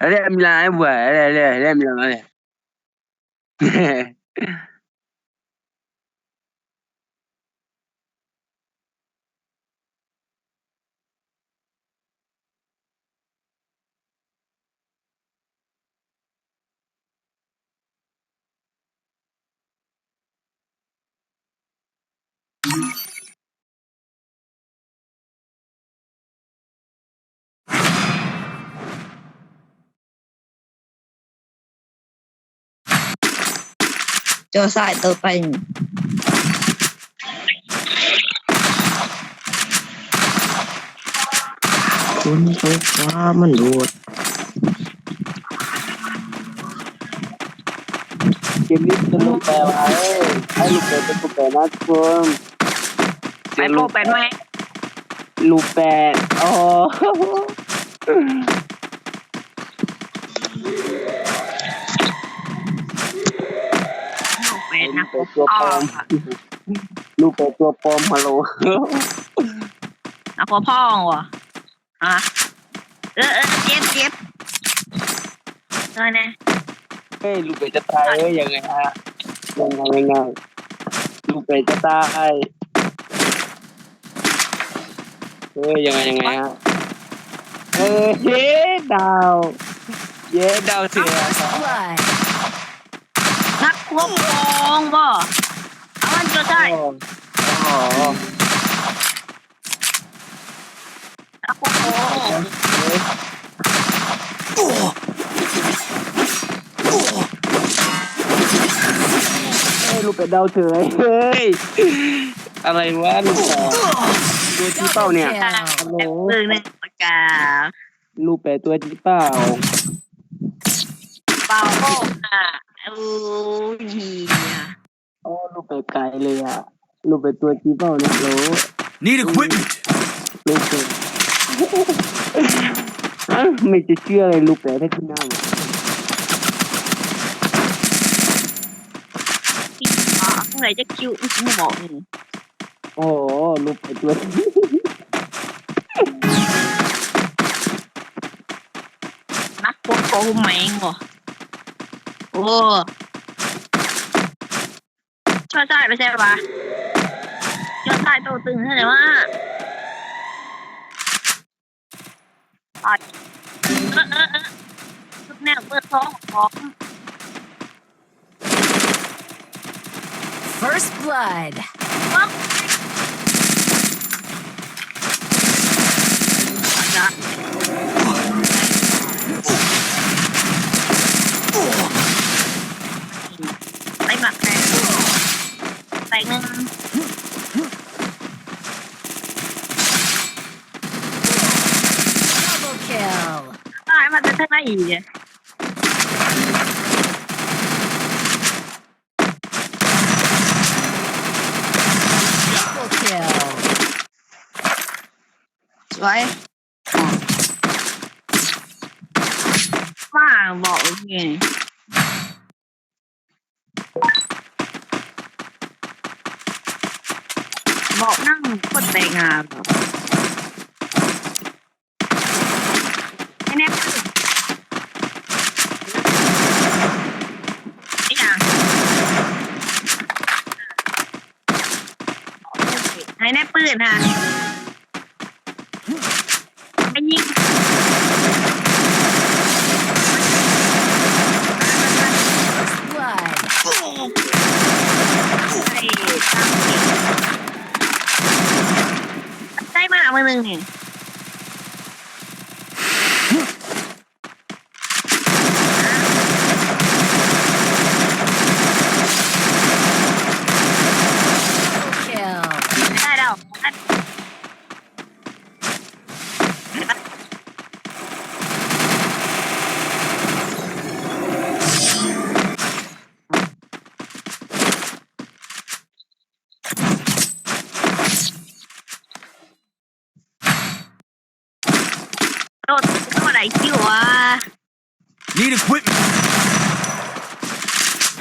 để em la em về để, để, để em la cho sai tờ tình คุณตกฟ้ามันโดดเกมนี้จะลูกแปลว่าเอ้ยให้ลูกแปลเป็นลูกแปลนะทุกคนไปโปรเป็นไหมลูกแปลอ๋อ เป็นนะลูกแปลตัวปลอมลูกแปลตัวปลอมฮัลโหลนะพ่อพ่อวะอะเออเออเจ็บเจ็บเออนะเฮ้ยลูกแปลจะตายเอ้ยยังไงฮะยังไงยังไงลูกแปลจะตายเฮ้ยยังไงยังไงฮะเอ้ยเย้ดาวเย้ดาวเสีย Blood. นัก ควบกองบ่เอามันจะได้อ๋อนักควบกองเฮ้ยลูกเป็ดดาวเฉยเฮ้ยอะไรวะลูกเป็ดตัวจีเป้าเนี่ย Kill. ฮัลโหลมือหนึ่งปากกาลูกเป็ดตัวจีเป้าเป่าโป้งอะ โอ้ยเหี้ยโอ้ลูกเป็ดไก่เลยอะลูกเป็ดตัวจีเป้าเนี่ยโหล Need equipment. ลูกเป็ดอะไม่จะเชื่อเลยลูกเป็ดได้ที่หน้าหมดพี่อ๋อเมื่อไหร่จะคิวอื้อหือบอกหนึ่งโอ้โหลูกเป็ดตัวจีนักควบกองแมงบ่ โอ้ช่วยได้ไม่ใช่ปะช่วยได้โตตึงใช่ไหมว่าอะเออเออเออชุดแนวเปิดท้องของ First blood. ป๊อกนะไปหมักแทนใส่หนึ่ง Double kill. ได้มันจะได้อีกเนี่ย Triple kill. สวยมาบอกไงบอกนั่ง คนแต่งงานเหรอไอ้แน่ไอ้ยังให้แน่ปืนฮะไม่ยิง First blood. ไอ้ตามจริง ไ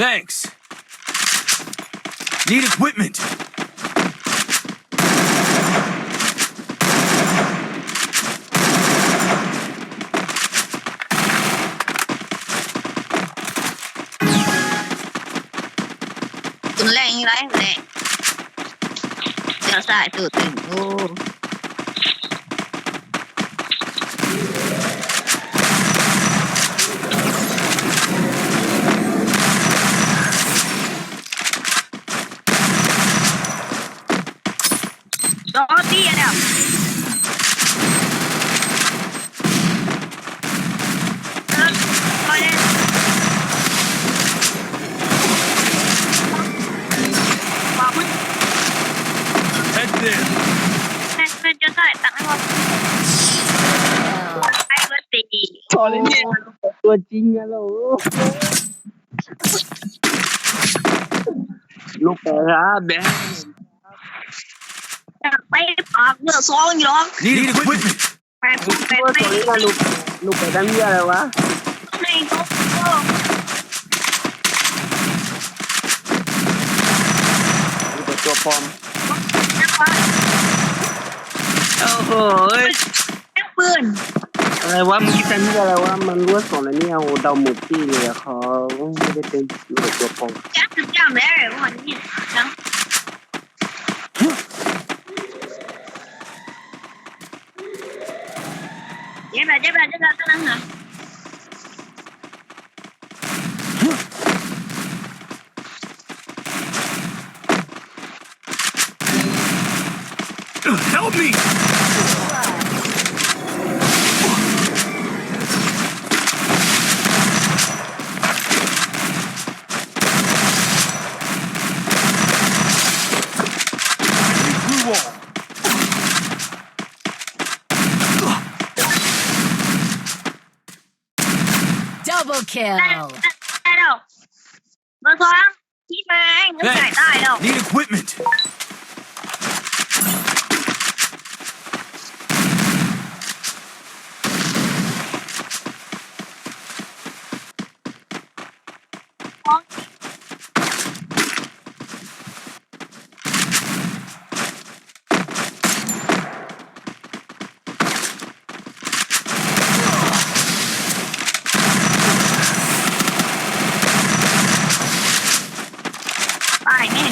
Thanks. Need equipment. Lạnh lạnh. Sai tỉnh, ô. อเลยเนี่ยตัวจริงอะโหลลูกแปะครับแบงอยากไปปากเลือซองอยู่หรอก Need equipment. แปดแปดตัวไปสวยนะลูกลูกแปะตั้งเยอะเลยวะในก็ลูกแปะตัวปลอมนักว่าโอ้โหแม่ปืน อะไรวะมึงคิดตั้งเยอะไรวะมันรู้ว่าสอนอะไรเนี่ยโหเดาหมดที่เลยเขาไม่ได้เป็นลูกแปะตัวปลอมแจ๊บถึงจำได้เลยวันนี้นะเจ็บแบบเจ็บแบบเจ็บแบบตั้งนะ Ugh, Help me. Blue Double ได้ kill. ได้แล้วเบอร์สองที่แม่งนึกได้ได้แล้ว Need equipment. ตายแน่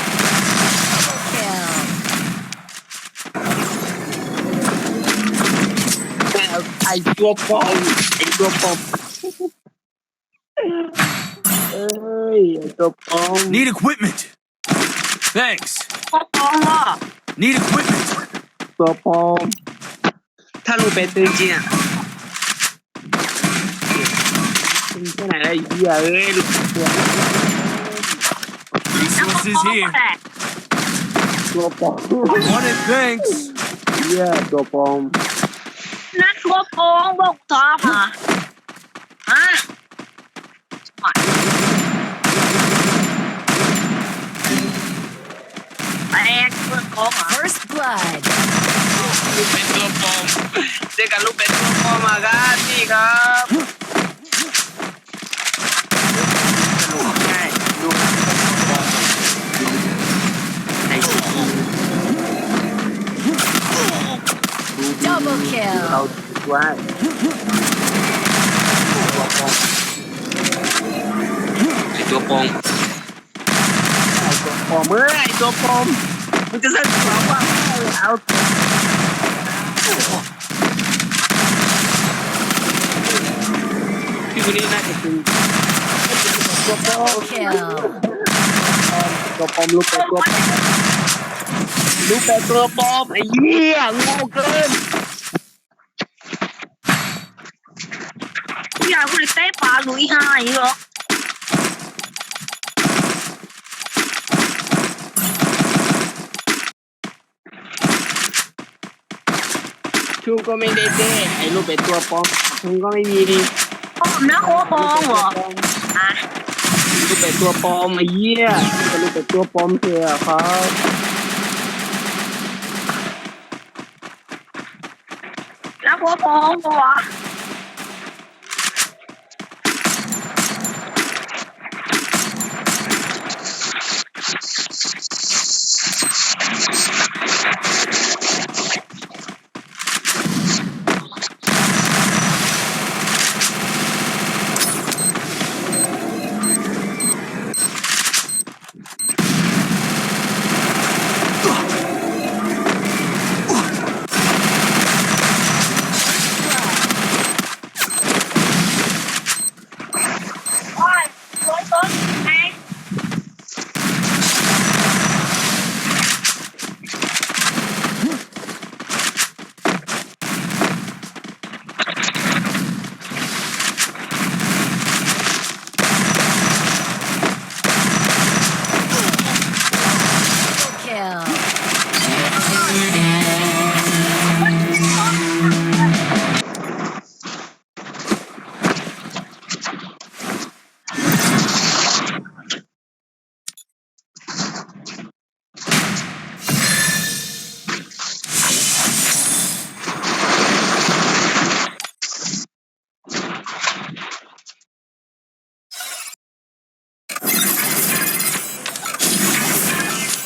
Kill. ไอตัวปลอมไอตัวปลอมเอ้ยไอตัวปลอม Need equipment. Thanks. พวกน้องว่า Need equipment. ตัวปลอมถ้าลูกเป็นตัวจริงอะเป็นที่ไหนได้เหี้ยเอ้ยลูกตัว Resources here. ตัวปลอม Wanted thanks. เหี้ยตัวปลอม นักทัวโกงบอกทอมาฮะแตกเพื่อนโกงอะ First blood. ลูกเป็นตัวปลอมเจอกันลูกเป็นตัวปลอมมาครับนี่ครับ Double kill. เราถือว่าไอตัวปลอมไอตัวปลอมเอ้ยไอตัวปลอมมันจะสร้างความว่าเอาพี่คนนี้น่าจะเป็นตัวปลอม Kill. ตัวปลอมลูกเป็ดตัวปลอมลูกเป็ดตัวปลอมไอ้เหี้ยโง่เกิน อยากกูเลยเตะปลาลุยหายเหรอชูก็ไม่ได้เด้ไอ้ลูกเป็ดตัวปลอมชูก็ไม่มีดิผมนะโคโกงเหรออะลูกเป็ดตัวปลอมไอ้เหี้ยเป็นลูกเป็ดตัวปลอมเถอะครับแล้วโคโกงเหรอ